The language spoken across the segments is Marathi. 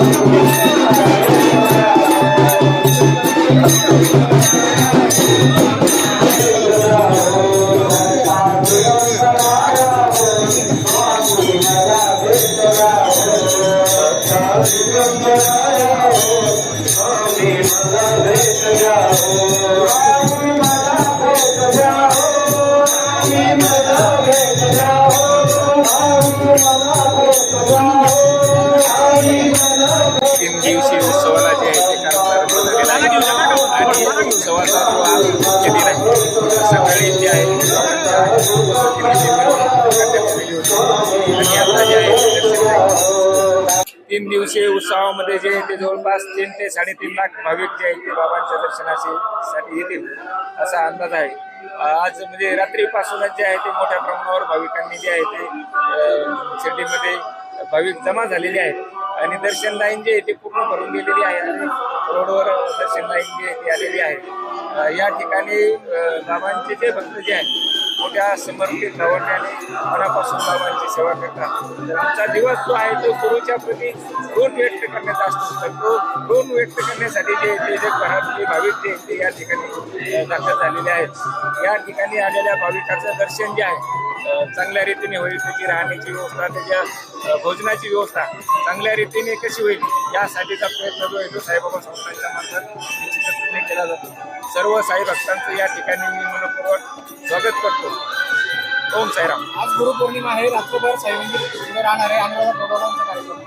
Oh, तीन दिवसीय उत्सवाला जे आहे ते आणि उत्सवाचा जो आज मुख्य दिन आहे सकाळी जे आहे. आणि आता जे आहे तीन दिवसीय उत्सवामध्ये जे आहे ते जवळपास तीन ते साडेतीन लाख भाविक जे आहेत ते बाबांच्या दर्शनाशी साठी येतील असा अंदाज आहे. आज म्हणजे रात्रीपासूनच जे आहे ते मोठ्या प्रमाणावर भाविकांनी जे आहे ते शिर्डीमध्ये भाविक जमा झालेले आहेत. आणि दर्शन लाईन जे आहे ते पूर्ण भरून गेलेली आहे. आणि रोडवर दर्शन लाईन जी आहे ती आलेली आहे. या ठिकाणी बाबांचे जे भक्त जे आहेत मोठ्या समर्पित भावनेने मनापासून बाबांची सेवा करतात. त्यांचा दिवस जो आहे तो गुरुच्या प्रती ऋण व्यक्त करण्याचा असतो. तर तो ऋण व्यक्त करण्यासाठी जे ते जे घरातले भाविक जे ते या ठिकाणी दाखल झालेले आहेत. या ठिकाणी आलेल्या भाविकाचं दर्शन जे आहे चांगल्या रीतीने होईल त्याची राहण्याची व्यवस्था त्याच्या भोजनाची व्यवस्था चांगल्या रीतीने कशी होईल यासाठीचा प्रयत्न जो आहे तो साईबाबा संस्थांच्या मार्फत केला जातो. सर्व साई भक्तांचं या ठिकाणी मी मनपूर्वक स्वागत करतो. ओम साईराम. आज गुरुपौर्णिमा आहे. रात्रभर साईमंदिर उभं राहणार आहे. अनुराधा कार्यक्रम.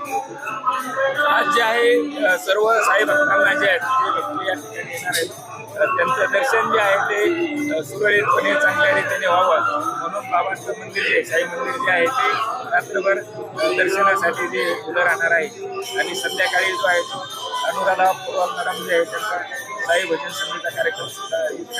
आज जे आहे सर्व साई भक्तांना जे आहेत भक्त या ठिकाणी येणार आहेत त्यांचं दर्शन जे आहे ते सुरळीतपणे चांगल्या रीतीने व्हावं. म्हणून बाबांचं मंदिर जे आहे, साई मंदिर जे आहे ते रात्रभर दर्शनासाठी जे उभं राहणार आहे. आणि संध्याकाळी जो आहे तो अनुराधा मॅडम जे आहे त्यांचा काही भजन संगीता कार्यक्रम सुद्धा